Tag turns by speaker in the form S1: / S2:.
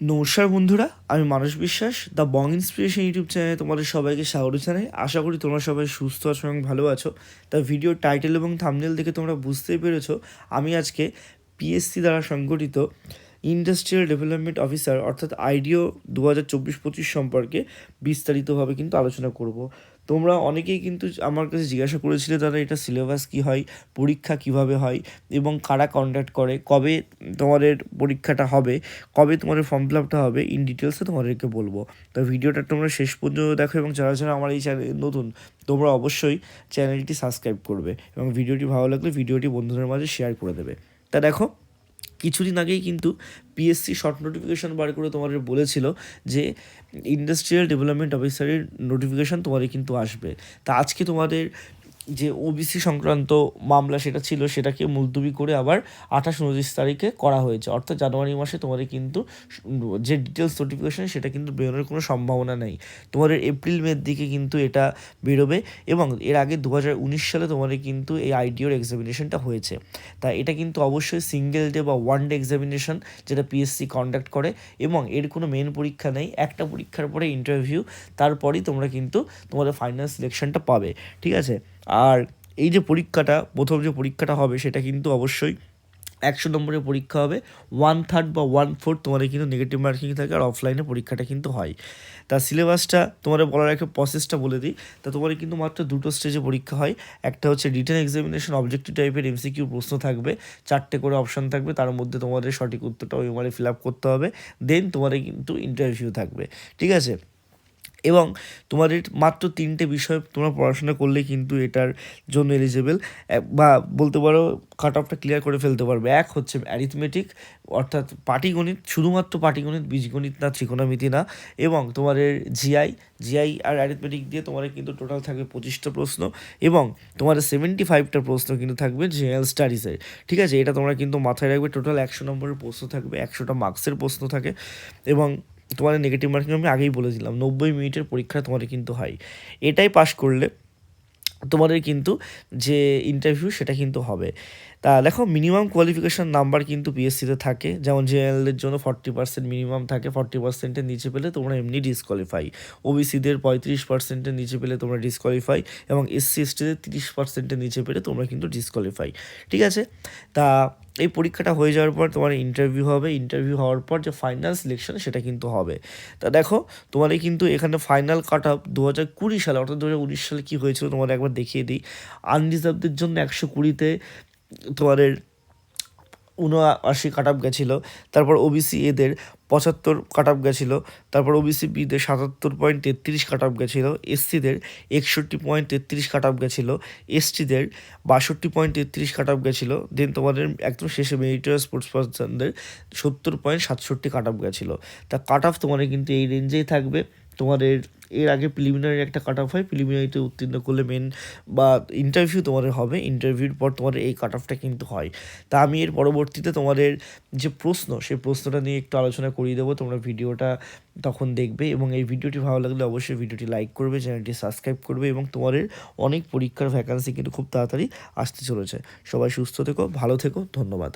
S1: নমস্কার বন্ধুরা, আমি মানস বিশ্বাস, দ্য বং ইন্সপিরেশন ইউটিউব চ্যানেলে তোমাদের সবাইকে স্বাগত জানাই। আশা করি তোমরা সবাই সুস্থ আছো এবং ভালো আছো। তা ভিডিও টাইটেল এবং থামনেল দেখে তোমরা বুঝতেই পেরেছ, আমি আজকে পিএসসি দ্বারা সংগঠিত ইন্ডাস্ট্রিয়াল ডেভেলপমেন্ট অফিসার অর্থাৎ আইডিও দু হাজার চব্বিশ পঁচিশ সম্পর্কে বিস্তারিতভাবে কিন্তু আলোচনা করব। তোমরা অনেকেই কিন্তু আমার কাছে জিজ্ঞাসা করেছিলে, দাদা, এটা সিলেবাস কী হয়? পরীক্ষা কীভাবে হয়? এবং কারা কন্ডাক্ট করে? কবে তোমাদের পরীক্ষাটা হবে? কবে তোমাদের ফর্ম ফিল আপটা হবে ইন ডিটেলসে তোমাদেরকে বলব। তো ভিডিওটা তোমরা শেষ পর্যন্ত দেখো এবং যারা যারা আমার এই চ্যানেল নতুন, তোমরা অবশ্যই চ্যানেলটি সাবস্ক্রাইব করবে এবং ভিডিওটি ভালো লাগলে ভিডিওটি বন্ধুদের মাঝে শেয়ার করে দেবে। তা দেখো কিছুদিন আগেই কিন্তু পিএসসি শর্ট নোটিফিকেশান বার করে তোমাদের বলেছিল যে ইন্ডাস্ট্রিয়াল ডেভেলপমেন্ট অফিসারের নোটিফিকেশান তোমাদের কিন্তু আসবে। তা আজকে তোমাদের যে ওবিসি সংক্রান্ত মামলা সেটা ছিল, সেটাকে মুলতবি করে আবার আঠাশ উনত্রিশ তারিখে করা হয়েছে। অর্থাৎ জানুয়ারি মাসে তোমাদের কিন্তু যে ডিটেলস নোটিফিকেশান সেটা কিন্তু বেরোনোর কোনো সম্ভাবনা নেই। তোমাদের এপ্রিল মের দিকে কিন্তু এটা বেরোবে এবং এর আগে দু হাজার উনিশ সালে তোমাদের কিন্তু এই আইডিওর এক্সামিনেশনটা হয়েছে। তা এটা কিন্তু অবশ্যই সিঙ্গেল ডে বা ওয়ান ডে এক্সামিনেশন যেটা পিএসসি কন্ডাক্ট করে এবং এর কোনো মেন পরীক্ষা নেই। একটা পরীক্ষার পরে ইন্টারভিউ তারপরেই তোমরা কিন্তু তোমাদের ফাইনাল সিলেকশনটা পাবে। ঠিক আছে? আর এই যে পরীক্ষাটা, প্রথম যে পরীক্ষাটা হবে সেটা কিন্তু অবশ্যই একশো নম্বরের পরীক্ষা হবে। ওয়ান থার্ড বা ওয়ান ফোর্থ তোমাদের কিন্তু নেগেটিভ মার্কিং থাকে আর অফলাইনে পরীক্ষাটা কিন্তু হয়। তা সিলেবাসটা তোমাদের বলার একটা প্রসেসটা বলে দিই। তা তোমাদের কিন্তু মাত্র দুটো স্টেজে পরীক্ষা হয়। একটা হচ্ছে রিটার্ন এক্সামিনেশন অবজেক্টিভ টাইপের এমসিকিউ প্রশ্ন থাকবে। চারটে করে অপশান থাকবে। তার মধ্যে তোমাদের সঠিক উত্তরটা ওই মানে ফিল আপ করতে হবে। দেন তোমাদের কিন্তু ইন্টারভিউ থাকবে। ঠিক আছে? এবং তোমাদের মাত্র তিনটে বিষয় তোমরা পড়াশোনা করলে কিন্তু এটার জন্য এলিজেবল বা বলতে পারো কাট অফটা ক্লিয়ার করে ফেলতে পারবে। এক হচ্ছে অ্যারিথমেটিক অর্থাৎ পাটিগণিত, শুধুমাত্র পাটিগণিত, বীজগণিত না, ত্রিকোণমিতি না, এবং তোমাদের জিআই জিআই আর অ্যারিথমেটিক দিয়ে তোমাদের কিন্তু টোটাল থাকবে পঁচিশটা প্রশ্ন, এবং তোমাদের সেভেন্টি ফাইভটা প্রশ্ন কিন্তু থাকবে জেনারেল স্টাডিজের ঠিক আছে? এটা তোমরা কিন্তু মাথায় রাখবে টোটাল একশো নম্বরের প্রশ্ন থাকবে, একশোটা মার্কসের প্রশ্ন থাকে, এবং তোমাদের নেগেটিভ মার্কিং আমি আগেই বলেছিলাম, নব্বই মিনিটের পরীক্ষা তোমার কিন্তু হয়। এটাই পাশ করলে তোমাদের কিন্তু যে ইন্টারভিউ সেটা কিন্তু হবে। তা দেখো মিনিমাম কোয়ালিফিকেশান নাম্বার কিন্তু পিএসসিতে থাকে। যেমন জেনারেলের জন্য ফর্টি পার্সেন্ট মিনিমাম থাকে ফর্টি পার্সেন্টের নিচে পেলে তোমরা এমনি ডিসকোয়ালিফাই ওবিসিদের পঁয়ত্রিশ পার্সেন্টের নিচে পেলে তোমরা ডিসকোয়ালিফাই এবং এসসি এসটিদের তিরিশ পার্সেন্টের নিচে পেলে তোমরা কিন্তু ডিসকোয়ালিফাই ঠিক আছে? তা এই পরীক্ষাটা হয়ে যাওয়ার পর তোমার ইন্টারভিউ হবে। ইন্টারভিউ হওয়ার পর যে ফাইনাল সিলেকশন সেটা কিন্তু হবে। তা দেখো, তোমাদের কিন্তু এখানে ফাইনাল কাট আপ দু হাজার কুড়ি সালে, অর্থাৎ দু হাজার উনিশ সালে কী হয়েছিল তোমাদের একবার দেখিয়ে দিই। আনরিজার্ভদের জন্য একশো কুড়িতে তোমাদের উনআশি কাট আপ গেছিল, তারপর ওবিসি এদের পঁচাত্তর কাট আপ গেছিল, তারপর ওবিসি বিদের সাতাত্তর পয়েন্ট তেত্রিশ কাট আপ গেছিল এসসিদের একষট্টি পয়েন্ট তেত্রিশ কাট আপ গেছিল এসটিদের বাষট্টি পয়েন্ট তেত্রিশ কাট আপ গেছিল দেন তোমাদের একদম শেষে মেরিটোরিয়াস স্পোর্টস পার্সনদের সত্তর পয়েন্ট সাতষট্টি কাট আপ গেছিল। তা কাট অফ তোমাদের কিন্তু এই রেঞ্জেই থাকবে। তোমাদের এর আগে প্রিলিমিনারি একটা কাট অফ হয় প্রিলিমিনারিতে উত্তীর্ণ করলে মেন বা ইন্টারভিউ তোমাদের হবে ইন্টারভিউর পর তোমাদের এই কাট অফটা কিন্তু হয়। তা আমি এর পরবর্তীতে তোমাদের যে প্রশ্ন, সেই প্রশ্নটা নিয়ে একটু আলোচনা করিয়ে দেবো, তোমরা ভিডিওটা তখন দেখবে এবং এই ভিডিওটি ভালো লাগলে অবশ্যই ভিডিওটি লাইক করবে, চ্যানেলটি সাবস্ক্রাইব করবে এবং তোমাদের অনেক পরীক্ষার ভ্যাকান্সি কিন্তু খুব তাড়াতাড়ি আসতে চলেছে। সবাই সুস্থ থেকো, ভালো থেকো, ধন্যবাদ।